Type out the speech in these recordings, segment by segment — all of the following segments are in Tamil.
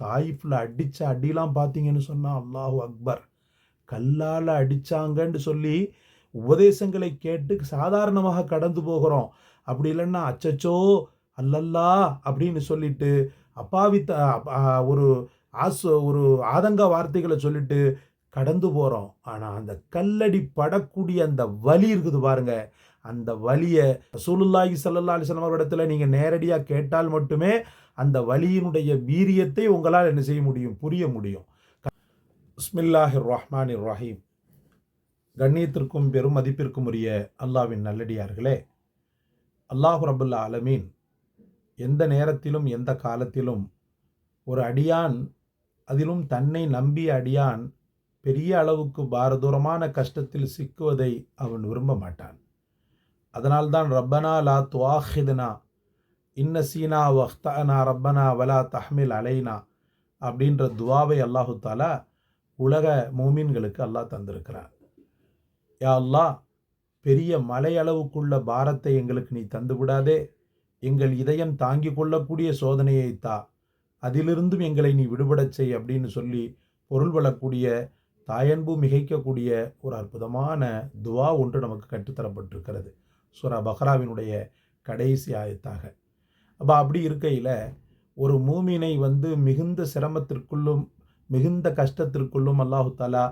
தாயிஃபில் அடித்த அடிலாம் பார்த்தீங்கன்னு சொன்னால் அல்லாஹூ அக்பர். கல்லால் அடித்தாங்கன்னு சொல்லி உபதேசங்களை கேட்டு சாதாரணமாக கடந்து போகிறோம். அப்படி இல்லைன்னா அச்சச்சோ அல்லல்லா அப்படின்னு சொல்லிட்டு அப்பாவி ஒரு ஆசு ஒரு ஆதங்க வார்த்தைகளை சொல்லிட்டு கடந்து போகிறோம் ஆனால் அந்த கல்லடி படக்கூடிய அந்த வலி இருக்குது பாருங்கள் அந்த வலியை ரசூலுல்லாஹி சல்லா அலிஸ்லாம் வஸல்லம் இடத்துல நீங்கள் நேரடியாக கேட்டால் மட்டுமே அந்த வலியினுடைய வீரியத்தை உங்களால் என்ன செய்ய முடியும் புரிய முடியும். பிஸ்மில்லாஹிர் ரஹ்மான் ரஹீம். கண்ணியத்திற்கும் பெரும் மதிப்பிற்கும் உரிய அல்லாஹ்வின் நல்லடியார்களே அல்லாஹு ரபுல்லா ஆலமீன் எந்த நேரத்திலும் எந்த காலத்திலும் ஒரு அடியான் அதிலும் தன்னை நம்பிய அடியான் பெரிய அளவுக்கு பாரதூரமான கஷ்டத்தில் சிக்குவதை அவன் விரும்ப மாட்டான். அதனால்தான் ரப்பனா லா துவாஹிதுனா இன்ன சீனா வஹ்தானா ரப்பனா வலா தஹ்மில் அலைனா அப்படின்ற துவாவை அல்லாஹு தாலா உலக மூமின்களுக்கு அல்லாஹ் தந்திருக்கிறார் யா அல்லாஹ் பெரிய மலை அளவுக்குள்ள பாரத்தை எங்களுக்கு நீ தந்து விடாதே. எங்கள் இதயம் தாங்கி கொள்ளக்கூடிய சோதனையை தா. அதிலிருந்தும் எங்களை நீ விடுபடச் செய் அப்படின்னு சொல்லி பொருள் வளக்கூடிய தாயன்பு மிகைக்கக்கூடிய ஒரு அற்புதமான துவா ஒன்று நமக்கு கற்றுத்தரப்பட்டிருக்கிறது. சுரா பஹ்ராவினுடைய கடைசி ஆயத்தாக. அப்போ அப்படி இருக்கையில் ஒரு மூமினை வந்து மிகுந்த சிரமத்திற்குள்ளும் மிகுந்த கஷ்டத்திற்குள்ளும் அல்லாஹு தாலா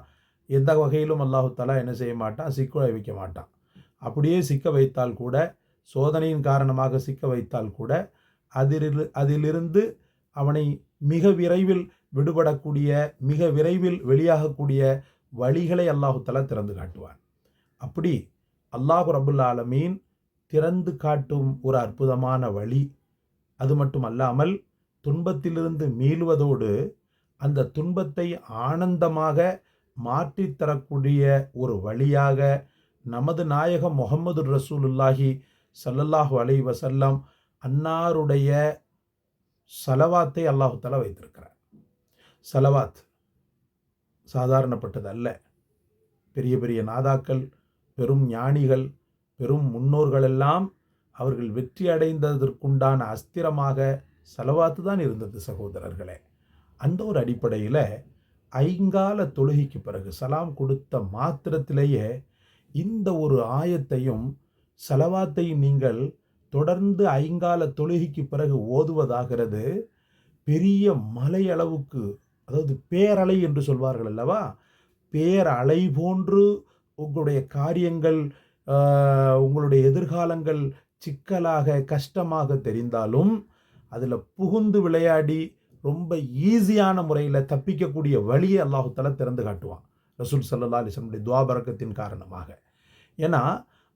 எந்த வகையிலும் அல்லாஹு தாலா என்ன செய்ய மாட்டான்? சிக்க வைக்க மாட்டான். அப்படியே சிக்க வைத்தால் கூட சோதனையின் காரணமாக சிக்க வைத்தால் கூட அதிலிரு அதிலிருந்து அவனை மிக விரைவில் விடுபடக்கூடிய மிக விரைவில் வெளியாகக்கூடிய வழிகளை அல்லாஹு திறந்து காட்டுவான். அப்படி அல்லாஹு ரபுல் ஆலமீன் திறந்து காட்டும் ஒரு அற்புதமான வழி. அது மட்டும் அல்லாமல் துன்பத்திலிருந்து மீளுவதோடு அந்த துன்பத்தை ஆனந்தமாக மாற்றித் தரக்கூடிய ஒரு வழியாக நமது நாயகம் முகமது ரசூலுல்லாஹி சல்லல்லாஹு அலை வஸல்லம் அன்னாருடைய சலவாத்தை அல்லாஹு வைத்திருக்கிறார். சலவாத் சாதாரணப்பட்டது அல்ல பெரிய பெரிய நாதாக்கள் பெரும் ஞானிகள் பெரும் முன்னோர்களெல்லாம் அவர்கள் வெற்றி அடைந்ததற்குண்டான அஸ்திரமாக செலவாத்து தான் இருந்தது சகோதரர்களே. அந்த ஒரு அடிப்படையில் ஐங்கால தொழுகைக்கு பிறகு சலாம் கொடுத்த மாத்திரத்திலேயே இந்த ஒரு ஆயத்தையும் செலவாத்தையும் நீங்கள் தொடர்ந்து ஐங்கால தொழுகைக்கு பிறகு ஓதுவதாகிறது பெரிய மலை அளவுக்கு அதாவது பேரலை என்று சொல்வார்கள் அல்லவா? பேரலை போன்று உங்களுடைய காரியங்கள் உங்களுடைய எதிர்காலங்கள் சிக்கலாக கஷ்டமாக தெரிந்தாலும் அதில் புகுந்து விளையாடி ரொம்ப ஈஸியான முறையில் தப்பிக்கக்கூடிய வழியை அல்லாஹுத்தால திறந்து காட்டுவான். ரசூல் சல்லா அலிஸ்லமுடைய துவாபரக்கத்தின் காரணமாக. ஏன்னா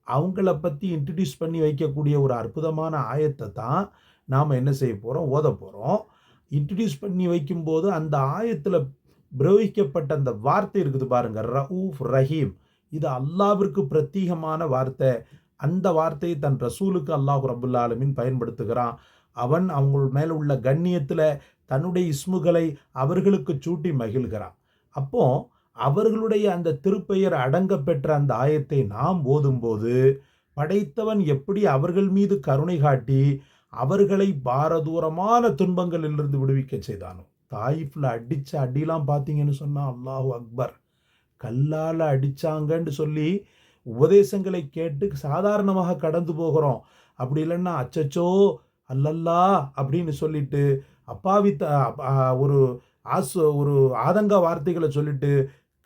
அவங்கள பற்றி இன்ட்ரடியூஸ் பண்ணி வைக்கக்கூடிய ஒரு அற்புதமான ஆயத்தை தான் நாம் என்ன செய்ய போகிறோம் ஓத போகிறோம் இன்ட்ரடியூஸ் பண்ணி வைக்கும்போது அந்த ஆயத்தில் பிரயோகிக்கப்பட்ட அந்த வார்த்தை இருக்குது பாருங்கள் ரவுஃப் ரஹீம். இது அல்லாவிற்கு பிரத்யேகமான வார்த்தை. அந்த வார்த்தையை தன் ரசூலுக்கு அல்லாஹ் ரபுல்லா ஆலமீன் பயன்படுத்துகிறான். அவன் அவங்க மேல் உள்ள கண்ணியத்தில் தன்னுடைய இஸ்முகளை அவர்களுக்கு சூட்டி மகிழ்கிறான். அப்போ அவர்களுடைய அந்த திருப்பெயர் அடங்க பெற்ற அந்த ஆயத்தை நாம் ஓதும்போது படைத்தவன் எப்படி அவர்கள் மீது கருணை காட்டி அவர்களை பாரதூரமான துன்பங்களிலிருந்து விடுவிக்க செய்தானோ? தாயிஃபில் அடித்த அடிலாம் பார்த்தீங்கன்னு சொன்னால் அல்லாஹூ அக்பர். கல்லால் அடித்தாங்கன்னு சொல்லி உபதேசங்களை கேட்டு சாதாரணமாக கடந்து போகிறோம். அப்படி இல்லைன்னா அச்சச்சோ அல்லல்லா அப்படின்னு சொல்லிட்டு அப்பாவி த ஒரு ஆசு ஒரு ஆதங்க வார்த்தைகளை சொல்லிட்டு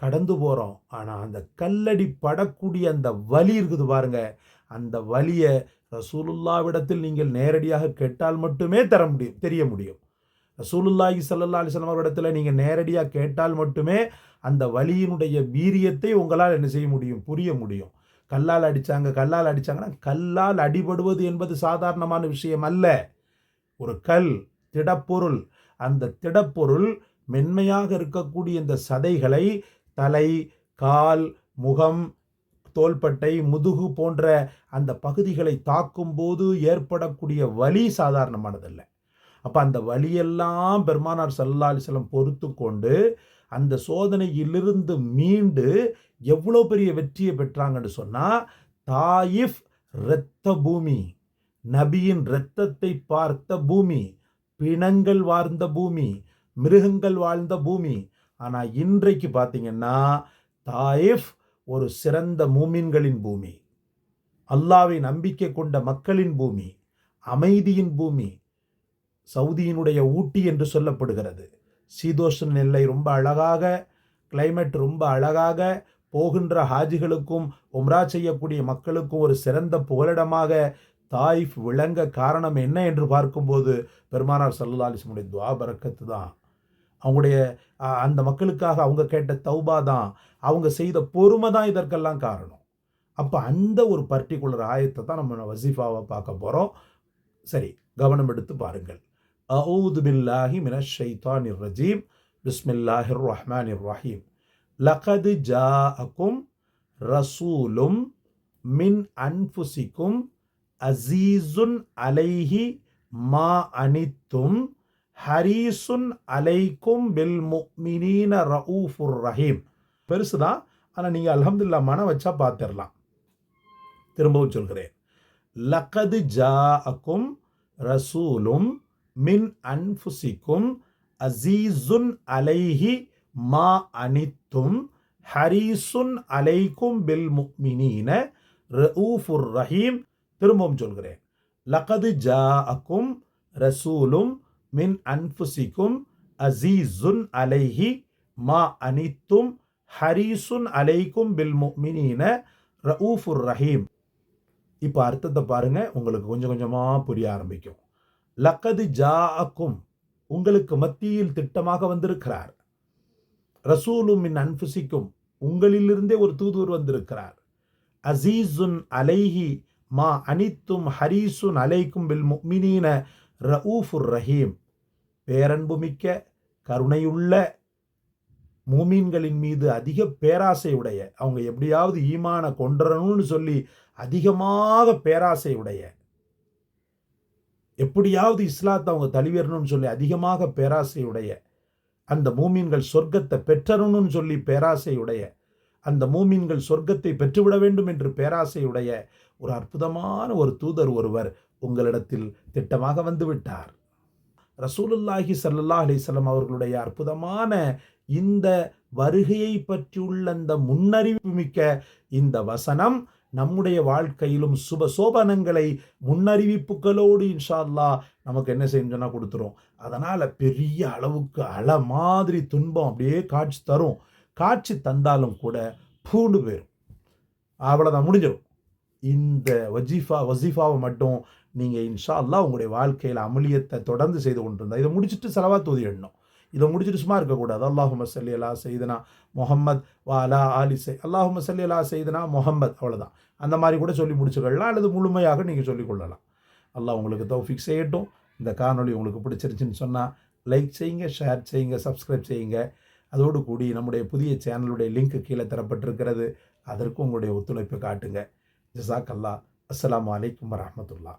கடந்து போகிறோம் ஆனால் அந்த கல்லடி படக்கூடிய அந்த வலி இருக்குது பாருங்க. அந்த வலியை ரசூலுல்லாவிடத்தில் நீங்கள் நேரடியாக கேட்டால் மட்டுமே தர முடியும் தெரிய முடியும். ரசூலுல்லாஹி சல்லா அலிஸ்லாம் வஸல்லம் அவரிடத்தில் நீங்கள் நேரடியாக கேட்டால் மட்டுமே அந்த வலியினுடைய வீரியத்தை உங்களால் என்ன செய்ய முடியும்? புரிய முடியும். கல்லால் அடித்தாங்க கல்லால் அடிச்சாங்கன்னா கல்லால் அடிபடுவது என்பது சாதாரணமான விஷயம் அல்ல. ஒரு கல் திடப்பொருள் அந்த திடப்பொருள் மென்மையாக இருக்கக்கூடிய இந்த சதைகளை தலை கால் முகம் தோள்பட்டை முதுகு போன்ற அந்த பகுதிகளை தாக்கும்போது ஏற்படக்கூடிய வலி சாதாரணமானதல்ல. அப்போ அந்த வழியெல்லாம் பெருமானார் சல்லா அலிஸ்லம் பொறுத்து கொண்டு அந்த சோதனையிலிருந்து மீண்டு எவ்வளோ பெரிய வெற்றியை பெற்றாங்கன்னு சொன்னால் தாயிஃப் இரத்த பூமி நபியின் இரத்தத்தை பார்த்த பூமி பிணங்கள் வாழ்ந்த பூமி மிருகங்கள் வாழ்ந்த பூமி. ஆனால் இன்றைக்கு பார்த்தீங்கன்னா தாயிஃப் ஒரு சிறந்த மூமின்களின் பூமி. அல்லாவை நம்பிக்கை கொண்ட மக்களின் பூமி அமைதியின் பூமி சவுதியினுடைய ஊட்டி என்று சொல்லப்படுகிறது. சீதோஷன் நெல்லை ரொம்ப அழகாக கிளைமேட் ரொம்ப அழகாக போகின்ற ஹாஜிகளுக்கும் உம்ரா செய்யக்கூடிய மக்களுக்கும் ஒரு சிறந்த புகலிடமாக தாயிஃப் விளங்க காரணம் என்ன என்று பார்க்கும்போது பெருமானார் சல்லா அலிஸ்முடைய துவா பறக்கத்து தான். அவங்களுடைய அந்த மக்களுக்காக அவங்க கேட்ட தௌபா தான். அவங்க செய்த பொறுமை தான் இதற்கெல்லாம் காரணம். அப்போ அந்த ஒரு பர்டிகுலர் ஆயத்தை தான் நம்ம வசீஃபாவை பார்க்க போகிறோம் சரி கவனம் எடுத்து பாருங்கள். அவுது பில்லாஹி மின ஷைத்தான் ரஜீம் பிஸ்மில்லாஹிர் ரஹ்மான் ரஹீம் லகது ஜா அக்கும் ரசூலும் மின் அன்புசிக்கும் அசீசுன் அலைஹி மா அனித்தும் ஹரீசுன் அலைக்கும் பில் முக்மினீன ரவுஃபுர் ரஹீம் பெருசு தான். ஆனால் நீங்கள் அலமதுல்லா மன வச்சா பார்த்துடலாம் திரும்பவும் சொல்கிறேன். லக்கது ஜா அக்கும் ரசூலும் மின் அன்புசிக்கும் அசீசுன் அலைஹி மா அனித்தும் ஹரீசுன் அலைக்கும் பில் முக்மினீன ரவுஃபுர் ரஹீம். திரும்பவும் சொல்கிறேன். லகது ஜா அக்கும் ரசூலும் மின் அன்புசிக்கும் அசீசுன் அலைஹி மா அனித்தும் ஹரீசுன் அலைக்கும் பில் முக்மினீன ரவுஃபுர் ரஹீம். இப்போ அர்த்தத்தை பாருங்கள் உங்களுக்கு கொஞ்சம் கொஞ்சமாக புரிய ஆரம்பிக்கும். லக்கது ஜாஅக்கும் உங்களுக்கு மத்தியில் திட்டமாக வந்திருக்கிறார். ரசூலும் மின் அன்புசிக்கும் உங்களிலிருந்தே ஒரு தூதுவர் வந்திருக்கிறார். அசீசுன் அலைஹி மா அனித்தும் ஹரீசுன் அலைக்கும் பில் முக்மினீன ரவுஃபுர் ரஹீம். பேரன்பு மிக்க கருணையுள்ள மூமீன்களின் மீது அதிக பேராசை உடைய அவங்க எப்படியாவது ஈமான கொண்டுறணும்னு சொல்லி அதிகமாக பேராசை உடைய எப்படியாவது இஸ்லாத்தை அவங்க தழுவிடணும்னு சொல்லி அதிகமாக பேராசையுடைய அந்த மூமீன்கள் சொர்க்கத்தை பெற்றணும்னு சொல்லி பேராசையுடைய அந்த மூமீன்கள் சொர்க்கத்தை பெற்றுவிட வேண்டும் என்று பேராசையுடைய ஒரு அற்புதமான ஒரு தூதர் ஒருவர் உங்களிடத்தில் திட்டமாக வந்துவிட்டார். ரசூலுல்லாஹி சல்லா அலிசல்லாம் அவர்களுடைய அற்புதமான இந்த வருகையை பற்றியுள்ள அந்த முன்னறிவு மிக்க இந்த வசனம் நம்முடைய வாழ்க்கையிலும் சுப சோபனங்களை முன்னறிவிப்புகளோடு இன்ஷால்லா நமக்கு என்ன செஞ்சோன்னா கொடுத்துரும். அதனால் பெரிய அளவுக்கு அலை மாதிரி துன்பம் அப்படியே காட்சி தரும். காட்சி தந்தாலும் கூட பூண்டு போயிடும் அவ்வளோதான் முடிஞ்சிடும் இந்த வஜீஃபா வசீஃபாவை மட்டும் நீங்கள் இன்ஷா அல்லா உங்களுடைய வாழ்க்கையில் அமளியத்தை தொடர்ந்து செய்து கொண்டிருந்தா இதை முடிச்சுட்டு செலவாக தூதி எண்ணணும் இதை முடிச்சுட்டு சும்மா இருக்கக்கூடாது. அல்லாஹு மசல்லி அலா செய்தனா முகம்மத் வா அலா ஆலி சை அல்லாஹு மசல்லி அல்லா செய்தனா முகம்மத் அவ்வளோதான் அந்த மாதிரி கூட சொல்லி முடிச்சுக்கொள்ளலாம் அல்லது முழுமையாக நீங்கள் சொல்லிக்கொள்ளலாம் அல்லாஹ் உங்களுக்கு தௌஃபிக் செய்யட்டும். இந்த காணொலி உங்களுக்கு பிடிச்சிருச்சுன்னு சொன்னால் லைக் செய்யுங்க ஷேர் செய்யுங்க சப்ஸ்கிரைப் செய்யுங்க. அதோடு கூடி நம்முடைய புதிய சேனலுடைய லிங்க் கீழே தரப்பட்டிருக்கிறது. அதற்கும் உங்களுடைய ஒத்துழைப்பை காட்டுங்க. ஜசாக் அல்லா அஸ்லாம் வலைக்கம் வரமத்துல்லா